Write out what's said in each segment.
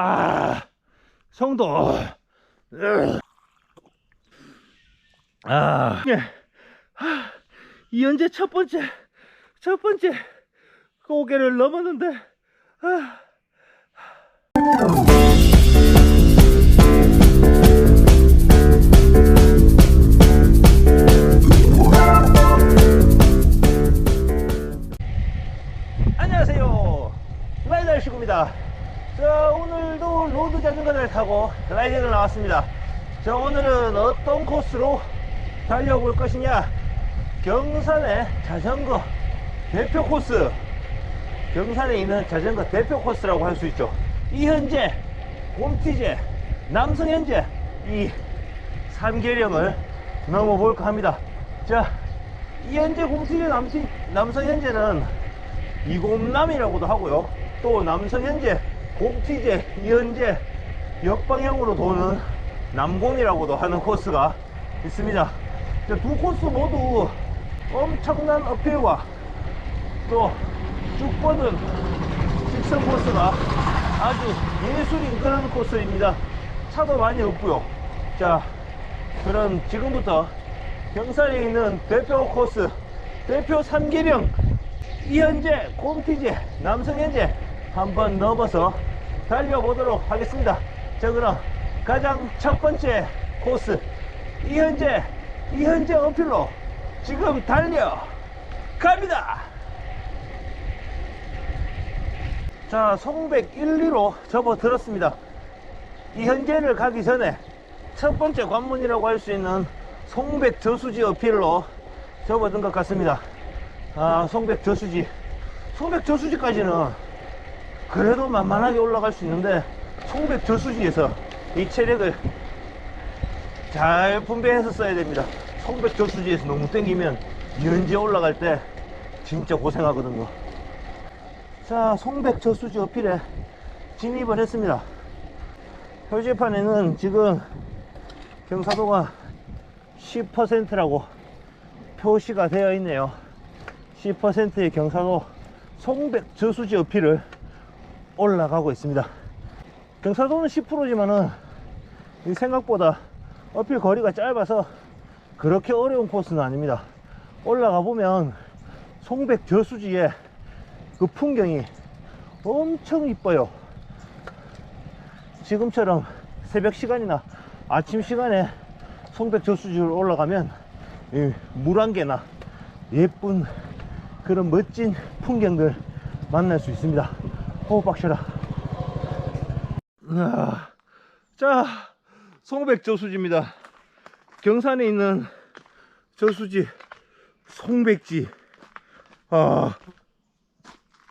아, 성도. 으. 아, 예. 아, 이현재 첫 번째, 첫 번째 고개를 넘었는데, 아. 나왔습니다. 자, 오늘은 어떤 코스로 달려볼 것이냐? 경산의 자전거 대표 코스. 경산에 있는 자전거 대표 코스라고 할 수 있죠. 이현재, 곰티제, 남성현재 이 3계령을 넘어볼까 합니다. 자, 이현재, 곰티제, 남성현재는 이곰남이라고도 하고요. 또 남성현재, 곰티제, 이현재 역방향으로 도는 남곰이라고도 하는 코스가 있습니다. 자, 두 코스 모두 엄청난 어필과 또 쭉 뻗은 직선 코스가 아주 예술인 그런 코스입니다. 차도 많이 없고요. 자, 그럼 지금부터 경산에 있는 대표 코스, 대표 3계령 이현재, 곰티제, 남성현재 한번 넘어서 달려보도록 하겠습니다. 자, 그럼 가장 첫 번째 코스 이현재, 이현재 어필로 지금 달려 갑니다. 자, 송백 1, 2로 접어들었습니다. 이현재를 가기 전에 첫 번째 관문이라고 할 수 있는 송백 저수지 어필로 접어든 것 같습니다. 아, 송백 저수지. 송백 저수지까지는 그래도 만만하게 올라갈 수 있는데 송백 저수지에서 이 체력을 잘 분배해서 써야 됩니다. 송백 저수지에서 너무 땡기면 연지 올라갈 때 진짜 고생하거든요. 자, 송백 저수지 어필에 진입을 했습니다. 표지판에는 지금 경사도가 10%라고 표시가 되어 있네요. 10%의 경사도 송백 저수지 어필을 올라가고 있습니다. 경사도는 10%지만은 생각보다 어필 거리가 짧아서 그렇게 어려운 코스는 아닙니다. 올라가 보면 송백 저수지에 그 풍경이 엄청 이뻐요. 지금처럼 새벽 시간이나 아침 시간에 송백 저수지를 올라가면 물 한 개나 예쁜 그런 멋진 풍경들 만날 수 있습니다. 호흡 박셔라. 으아. 자, 송백 저수지입니다. 경산에 있는 저수지 송백지. 아,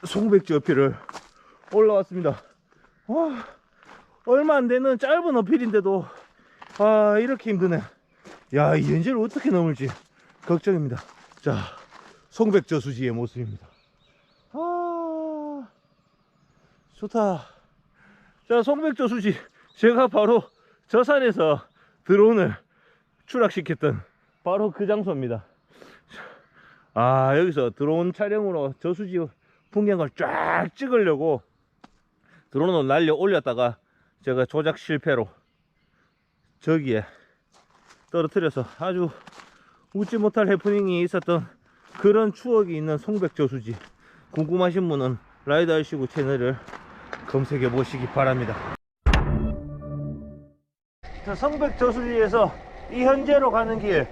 송백지 어필을 올라왔습니다. 와, 얼마 안 되는 짧은 어필인데도 아, 이렇게 힘드네. 야, 이 연지를 어떻게 넘을지 걱정입니다. 자, 송백 저수지의 모습입니다. 아, 좋다. 자, 송백 저수지. 제가 바로 저 산에서 드론을 추락시켰던 바로 그 장소입니다. 아, 여기서 드론 촬영으로 저수지 풍경을 쫙 찍으려고 드론을 날려 올렸다가 제가 조작 실패로 저기에 떨어뜨려서 아주 웃지 못할 해프닝이 있었던 그런 추억이 있는 송백 저수지 궁금하신 분은 라이더 알시구 채널을 검색해 보시기 바랍니다. 자, 성백 저수지에서 이 현재로 가는 길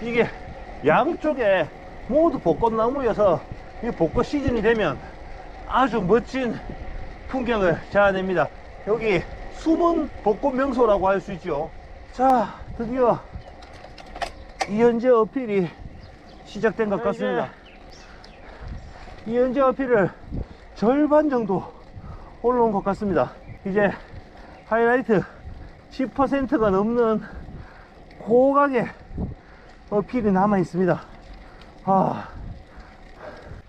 이게 양쪽에 모두 벚꽃나무여서 이 벚꽃 시즌이 되면 아주 멋진 풍경을 자아냅니다. 여기 숨은 벚꽃 명소라고 할 수 있죠. 자 드디어 이현재 어필이 시작된 것 같습니다. 이현재 어필을 절반 정도 올라온 것 같습니다. 이제 하이라이트 10%가 넘는 고각의 어필이 남아 있습니다. 아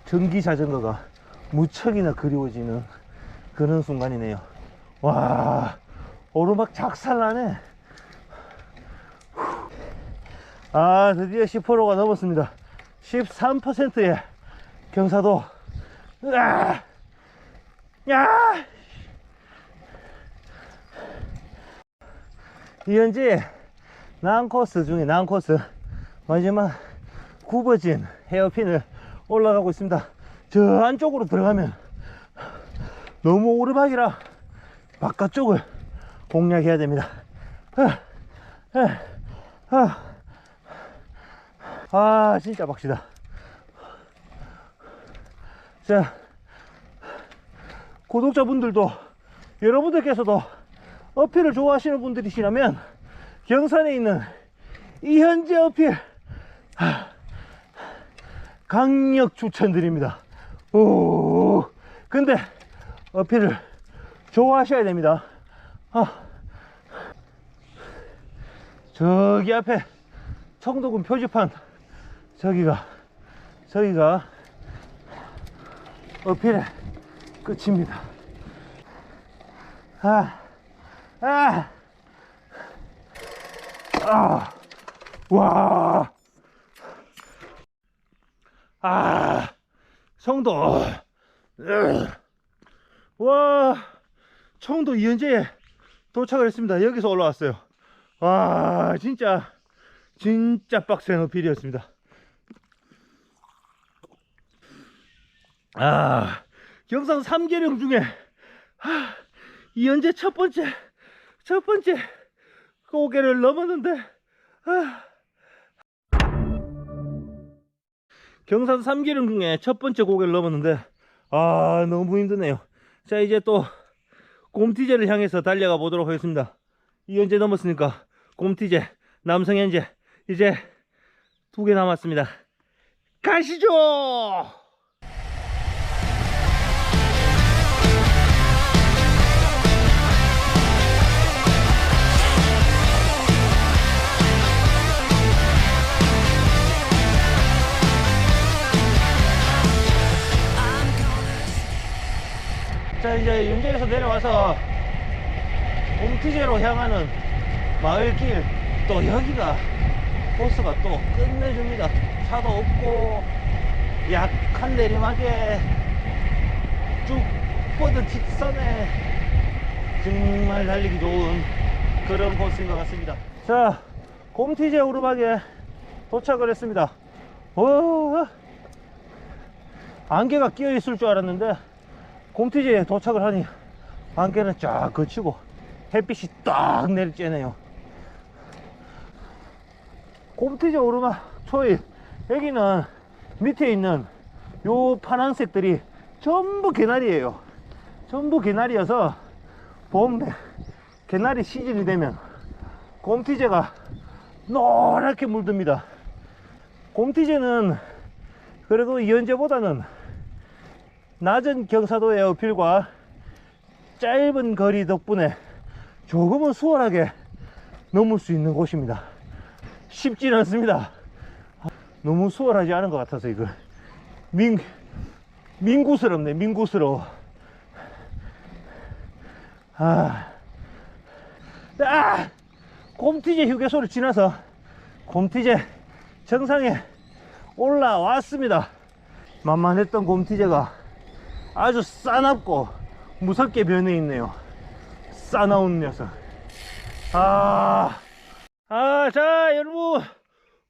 전기 자전거가 무척이나 그리워지는 그런 순간이네요. 와 오르막 작살나네. 아 드디어 10%가 넘었습니다. 13%의 경사도 으아! 야 이현지의 난코스 중에 난코스 마지막 굽어진 헤어핀을 올라가고 있습니다. 저 안쪽으로 들어가면 너무 오르막이라 바깥쪽을 공략해야 됩니다. 아, 진짜 박시다. 자, 구독자분들도 여러분들께서도 어필을 좋아하시는 분들이시라면 경산에 있는 이현재 어필 하, 강력 추천드립니다. 오, 근데 어필을 좋아하셔야 됩니다. 아, 저기 앞에 청도군 표지판 저기가 저기가 어필의 끝입니다. 아, 아, 아, 와, 아, 으, 와, 청도 이현재에 도착을 했습니다. 여기서 올라왔어요. 와, 진짜, 진짜 빡센 어필이었습니다. 아, 경상 3계령 중에, 하, 이현재 첫 번째, 첫 번째 고개를 넘었는데, 아, 경산 3계령 중에 첫 번째 고개를 넘었는데, 아, 너무 힘드네요. 자, 이제 또, 곰티제를 향해서 달려가 보도록 하겠습니다. 이현재 넘었으니까, 곰티제, 남성현재, 이제 두 개 남았습니다. 가시죠! 이제 윤재에서 내려와서 곰티제로 향하는 마을길 또 여기가 코스가 또 끝내줍니다. 차도 없고 약한 내리막에 쭉 뻗은 직선에 정말 달리기 좋은 그런 코스인 것 같습니다. 자 곰티제 오르막에 도착을 했습니다. 오, 안개가 끼어 있을 줄 알았는데 곰티제에 도착을 하니 안개는 쫙 거치고 햇빛이 딱 내리쬐네요. 곰티제 오르막 초입 여기는 밑에 있는 요 파란색들이 전부 개나리예요. 전부 개나리여서 봄 개나리 시즌이 되면 곰티제가 노랗게 물듭니다. 곰티제는 그래도 이현재보다는 낮은 경사도의 어필과 짧은 거리 덕분에 조금은 수월하게 넘을 수 있는 곳입니다. 쉽지는 않습니다. 너무 수월하지 않은 것 같아서 이거 민 민구스럽네 민구스러워. 아, 아, 곰티제 휴게소를 지나서 곰티제 정상에 올라왔습니다. 만만했던 곰티제가 아주 싸납고 무섭게 변해 있네요. 싸나운 녀석. 아, 아, 자, 여러분.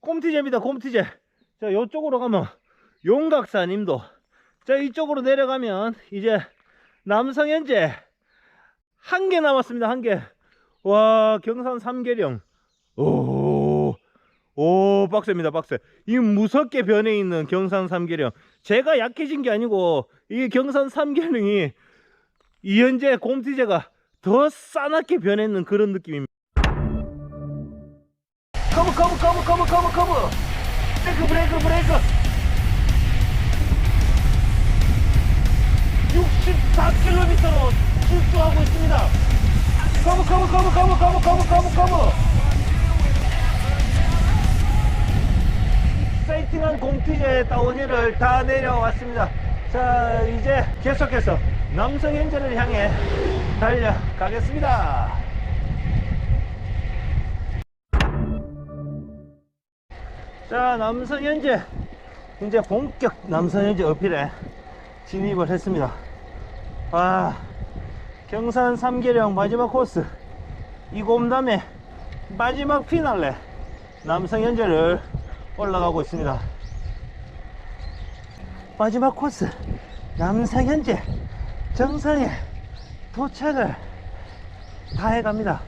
곰티제입니다, 곰티제. 자, 요쪽으로 가면 용각사님도. 자, 이쪽으로 내려가면 이제 남성현재 한 개 남았습니다, 한 개. 와, 경산 삼계령. 오, 오, 빡셉니다, 빡세. 이 무섭게 변해 있는 경산 삼계령. 제가 약해진 게 아니고, 이 경산 삼계령이 이현재 곰티제가 더 싸납게 변했는 그런 느낌입니다. 커브, 커브, 커브, 커브, 커브, 커브. 브레이크, 브레이크, 브레이크. 64km로 출주하고 있습니다. 커브, 커브, 커브, 커브, 커브, 커브, 커브, 커브. 세이팅한 공티제 다운힐을 다 내려왔습니다. 자, 이제 계속해서 남성 현재를 향해 달려가겠습니다. 자, 남성 현재 이제 본격 남성 현재 어필에 진입을 했습니다. 아, 경산 삼계령 마지막 코스 이곰담에 마지막 피날레 남성 현재를 올라가고 있습니다. 마지막 코스 남성 현재 정상에 도착을 다 해갑니다.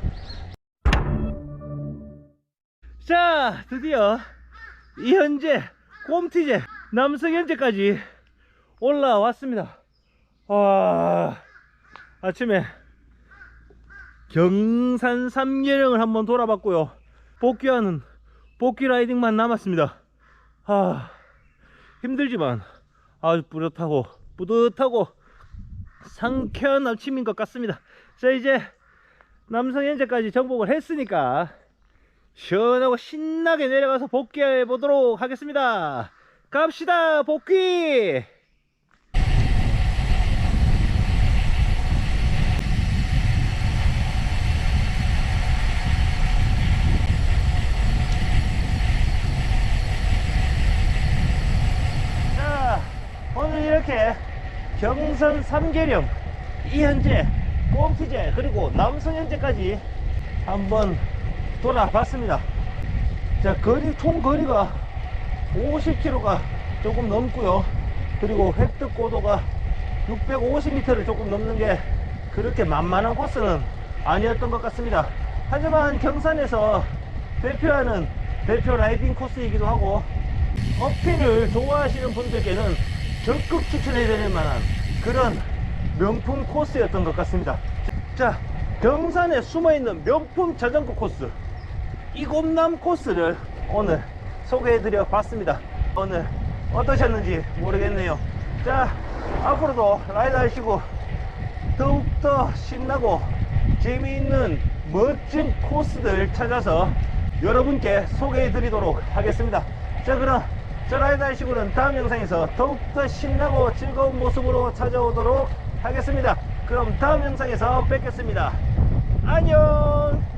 자, 드디어 이현재 꼼티제 남성 현재까지 올라왔습니다. 와, 아침에 경산 삼계령을 한번 돌아봤고요. 복귀하는 복귀 라이딩만 남았습니다. 아, 힘들지만 아주 뿌듯하고 뿌듯하고 상쾌한 아침인 것 같습니다. 자, 이제 남성 현재까지 정복을 했으니까 시원하고 신나게 내려가서 복귀해 보도록 하겠습니다. 갑시다, 복귀! 자, 오늘 이렇게 경선 3계령, 이현재, 꼼티제, 그리고 남성현재까지 한번 돌아봤습니다. 자, 거리, 총 거리가 50km가 조금 넘고요. 그리고 획득 고도가 650m를 조금 넘는 게 그렇게 만만한 코스는 아니었던 것 같습니다. 하지만 경산에서 대표하는 대표 라이딩 코스이기도 하고 어필을 좋아하시는 분들께는 적극 추천해드릴 만한 그런 명품 코스였던 것 같습니다. 자, 경산에 숨어있는 명품 자전거 코스 이곰남 코스를 오늘 소개해드려 봤습니다. 오늘 어떠셨는지 모르겠네요. 자, 앞으로도 라이드 하시고 더욱더 신나고 재미있는 멋진 코스들 찾아서 여러분께 소개해 드리도록 하겠습니다. 자, 그럼 저 라이드 하시고는 다음 영상에서 더욱더 신나고 즐거운 모습으로 찾아오도록 하겠습니다. 그럼 다음 영상에서 뵙겠습니다. 안녕!